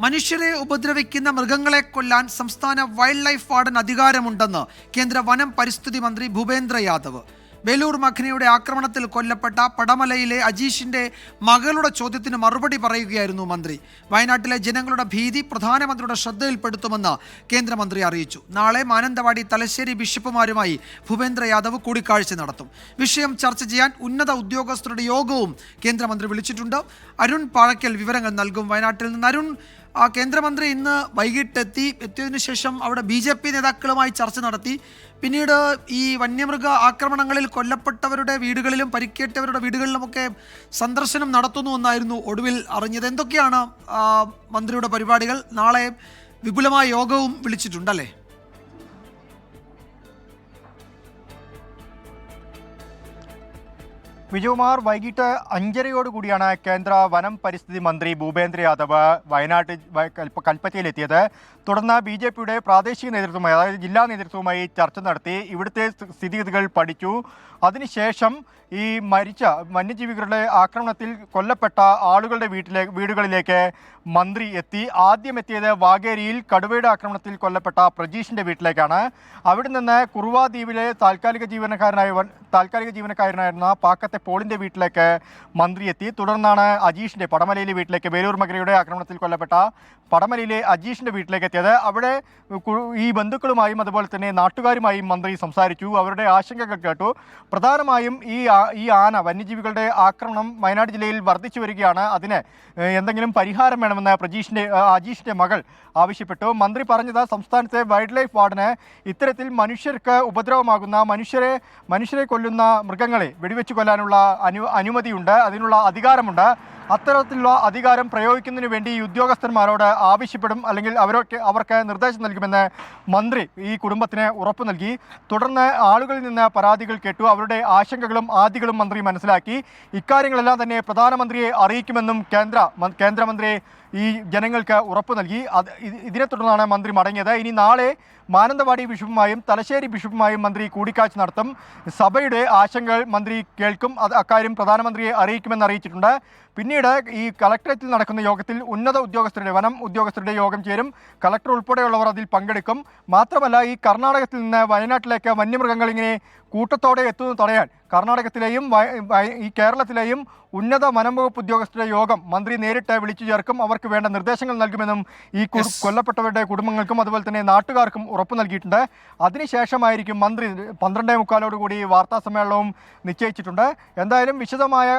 മനുഷ്യരെ ഉപദ്രവിക്കുന്ന മൃഗങ്ങളെ കൊല്ലാൻ സംസ്ഥാന വൈൽഡ് ലൈഫ് വാർഡൻ അധികാരമുണ്ടെന്ന് കേന്ദ്ര വനം പരിസ്ഥിതി മന്ത്രി ഭൂപേന്ദ്ര യാദവ്. ബേലൂർ മഖനയുടെ ആക്രമണത്തിൽ കൊല്ലപ്പെട്ട പടമലയിലെ അജീഷിന്റെ മകളുടെ ചോദ്യത്തിന് മറുപടി പറയുകയായിരുന്നു മന്ത്രി. വയനാട്ടിലെ ജനങ്ങളുടെ ഭീതി പ്രധാനമന്ത്രിയുടെ ശ്രദ്ധയിൽപ്പെടുത്തുമെന്ന് കേന്ദ്രമന്ത്രി അറിയിച്ചു. നാളെ മാനന്തവാടി തലശ്ശേരി ബിഷപ്പുമാരുമായി ഭൂപേന്ദ്ര യാദവ് കൂടിക്കാഴ്ച നടത്തും. വിഷയം ചർച്ച ചെയ്യാൻ ഉന്നത ഉദ്യോഗസ്ഥരുടെ യോഗവും കേന്ദ്രമന്ത്രി വിളിച്ചിട്ടുണ്ട്. അരുൺ പാഴക്കൽ വിവരങ്ങൾ നൽകും. വയനാട്ടിൽ നിന്ന് അരുൺ ആ കേന്ദ്രമന്ത്രി ഇന്ന് വൈകിട്ടെത്തി. എത്തിയതിനു ശേഷം അവിടെ ബി ജെ പി നേതാക്കളുമായി ചർച്ച നടത്തി. പിന്നീട് ഈ വന്യമൃഗ ആക്രമണങ്ങളിൽ കൊല്ലപ്പെട്ടവരുടെ വീടുകളിലും പരിക്കേറ്റവരുടെ വീടുകളിലുമൊക്കെ സന്ദർശനം നടത്തുന്നു എന്നായിരുന്നു ഒടുവിൽ അറിഞ്ഞത്. എന്തൊക്കെയാണ് മന്ത്രിയുടെ പരിപാടികൾ? നാളെ വിപുലമായ യോഗവും വിളിച്ചിട്ടുണ്ടല്ലേ? വിജയകുമാർ വൈകിട്ട് അഞ്ചരയോട് കൂടിയാണ് കേന്ദ്ര വനം പരിസ്ഥിതി മന്ത്രി ഭൂപേന്ദ്ര യാദവ് വയനാട്ടിൽ കൽപ്പറ്റയിലെത്തിയത്. തുടർന്ന് ബി ജെ പിയുടെ പ്രാദേശിക നേതൃത്വവുമായി അതായത് ജില്ലാ നേതൃത്വവുമായി ചർച്ച നടത്തി ഇവിടുത്തെ സ്ഥിതിഗതികൾ പഠിച്ചു. അതിനുശേഷം ഈ മരിച്ച വന്യജീവികളുടെ ആക്രമണത്തിൽ കൊല്ലപ്പെട്ട ആളുകളുടെ വീട്ടിലെ വീടുകളിലേക്ക് മന്ത്രി എത്തി. ആദ്യം എത്തിയത് വാഗേരിയിൽ കടുവയുടെ ആക്രമണത്തിൽ കൊല്ലപ്പെട്ട പ്രജീഷിന്റെ വീട്ടിലേക്കാണ്. അവിടെ നിന്ന് കുറുവാദ്വീപിലെ താൽക്കാലിക ജീവനക്കാരനായ താൽക്കാലിക ജീവനക്കാരനായിരുന്ന പാക്കത്തെ പോളിന്റെ വീട്ടിലേക്ക് മന്ത്രി എത്തി. തുടർന്നാണ് അജീഷിന്റെ പടമലയിലെ വീട്ടിലേക്ക് വേലൂർ മകരയുടെ ആക്രമണത്തിൽ കൊല്ലപ്പെട്ട പടമലയിലെ അജീഷിന്റെ വീട്ടിലേക്ക് എത്തിയത്. അവിടെ ഈ ബന്ധുക്കളുമായും അതുപോലെ തന്നെ നാട്ടുകാരുമായും മന്ത്രി സംസാരിച്ചു. അവരുടെ ആശങ്കകൾ കേട്ടു. പ്രധാനമായും ഈ ഈ ആന വന്യജീവികളുടെ ആക്രമണം വയനാട് ജില്ലയിൽ വർദ്ധിച്ചു വരികയാണ്. അതിന് എന്തെങ്കിലും പരിഹാരം വേണമെന്ന് പ്രജീഷിന്റെ അജീഷിന്റെ മകൾ ആവശ്യപ്പെട്ടു. മന്ത്രി പറഞ്ഞത് സംസ്ഥാനത്തെ വൈൽഡ് ലൈഫ് വാർഡിന് ഇത്തരത്തിൽ മനുഷ്യർക്ക് ഉപദ്രവമാകുന്ന മനുഷ്യരെ മനുഷ്യരെ കൊല്ലുന്ന മൃഗങ്ങളെ വെടിവെച്ച് കൊല്ലാനുള്ള അനു അനുമതിയുണ്ട് അതിനുള്ള അധികാരമുണ്ട്. അത്തരത്തിലുള്ള അധികാരം പ്രയോഗിക്കുന്നതിന് വേണ്ടി ഈ ഉദ്യോഗസ്ഥന്മാരോട് ആവശ്യപ്പെടും അല്ലെങ്കിൽ അവരൊക്കെ അവർക്ക് നിർദ്ദേശം നൽകുമെന്ന് മന്ത്രി ഈ കുടുംബത്തിന് ഉറപ്പ് നൽകി. തുടർന്ന് ആളുകളിൽ നിന്ന് പരാതികൾ കേട്ടു. അവരുടെ ആശങ്കകളും ആദികളും മന്ത്രി മനസ്സിലാക്കി. ഇക്കാര്യങ്ങളെല്ലാം തന്നെ പ്രധാനമന്ത്രിയെ അറിയിക്കുമെന്നും കേന്ദ്ര കേന്ദ്രമന്ത്രി ഈ ജനങ്ങൾക്ക് ഉറപ്പ് നൽകി. അത് ഇതിനെ തുടർന്നാണ് മന്ത്രി മടങ്ങിയത്. ഇനി നാളെ മാനന്തവാടി ബിഷപ്പുമായും തലശ്ശേരി ബിഷപ്പുമായും മന്ത്രി കൂടിക്കാഴ്ച നടത്തും. സഭയുടെ ആശങ്കകൾ മന്ത്രി കേൾക്കും. അത് അക്കാര്യം പ്രധാനമന്ത്രിയെ അറിയിക്കുമെന്ന് അറിയിച്ചിട്ടുണ്ട്. പിന്നീട് ഈ കളക്ടറേറ്റിൽ നടക്കുന്ന യോഗത്തിൽ ഉന്നത ഉദ്യോഗസ്ഥരുടെ വനം ഉദ്യോഗസ്ഥരുടെ യോഗം ചേരും. കളക്ടർ ഉൾപ്പെടെയുള്ളവർ അതിൽ പങ്കെടുക്കും. മാത്രമല്ല ഈ കർണാടകത്തിൽ നിന്ന് വയനാട്ടിലേക്ക് വന്യമൃഗങ്ങൾ ഇങ്ങനെ കൂട്ടത്തോടെ എത്തുന്നത് തടയാൻ കർണാടകത്തിലെയും ഈ കേരളത്തിലെയും ഉന്നത വനം വകുപ്പ് ഉദ്യോഗസ്ഥരുടെ യോഗം മന്ത്രി നേരിട്ട് വിളിച്ചു ചേർക്കും. അവർക്ക് വേണ്ട നിർദ്ദേശങ്ങൾ നൽകുമെന്നും ഈ കൊല്ലപ്പെട്ടവരുടെ കുടുംബങ്ങൾക്കും അതുപോലെ തന്നെ നാട്ടുകാർക്കും ഉറപ്പ് നൽകിയിട്ടുണ്ട്. അതിനുശേഷമായിരിക്കും മന്ത്രി പന്ത്രണ്ടേ മുക്കാലോടുകൂടി വാർത്താ സമ്മേളനവും നിശ്ചയിച്ചിട്ടുണ്ട്. എന്തായാലും വിശദമായ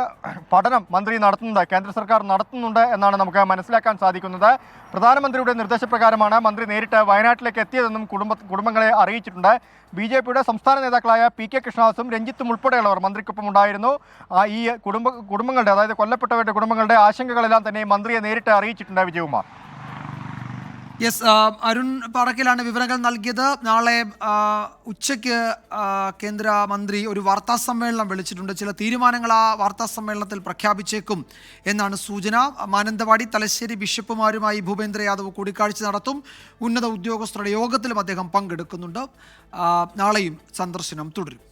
പഠനം മന്ത്രി നടത്തുന്നുണ്ട്. കേന്ദ്ര സർക്കാർ നടത്തുന്നുണ്ട് എന്നാണ് നമുക്ക് മനസ്സിലാക്കാൻ സാധിക്കുന്നത്. പ്രധാനമന്ത്രിയുടെ നിർദ്ദേശപ്രകാരമാണ് മന്ത്രി നേരിട്ട് വയനാട്ടിലേക്ക് എത്തിയതെന്നും കുടുംബ കുടുംബങ്ങളെ അറിയിച്ചിട്ടുണ്ട്. ബി ജെ പിയുടെ സംസ്ഥാന നേതാക്കളായ പി കെ കൃഷ്ണദാസും രഞ്ജിത്തും ഉൾപ്പെടെയുള്ളവർ മന്ത്രിക്കൊപ്പം ഉണ്ടായിരുന്നു. ഈ കുടുംബ കുടുംബങ്ങളുടെ അതായത് കൊല്ലപ്പെട്ടവരുടെ കുടുംബങ്ങളുടെ ആശങ്കകളെല്ലാം തന്നെ മന്ത്രിയെ നേരിട്ട് അറിയിച്ചിട്ടുണ്ട് വിജയകുമാർ. യെസ് അരുൺ പാടക്കലാണ് വിവരങ്ങൾ നൽകിയത്. നാളെ ഉച്ചയ്ക്ക് കേന്ദ്രമന്ത്രി ഒരു വാർത്താ സമ്മേളനം വിളിച്ചിട്ടുണ്ട്. ചില തീരുമാനങ്ങൾ ആ വാർത്താ സമ്മേളനത്തിൽ പ്രഖ്യാപിച്ചേക്കും എന്നാണ് സൂചന. മാനന്തവാടി തലശ്ശേരി ബിഷപ്പുമാരുമായി ഭൂപേന്ദ്ര യാദവ് കൂടിക്കാഴ്ച നടത്തും. ഉന്നത ഉദ്യോഗസ്ഥരുടെ യോഗത്തിലും അദ്ദേഹം പങ്കെടുക്കുന്നുണ്ട്. നാളെയും സന്ദർശനം തുടരും.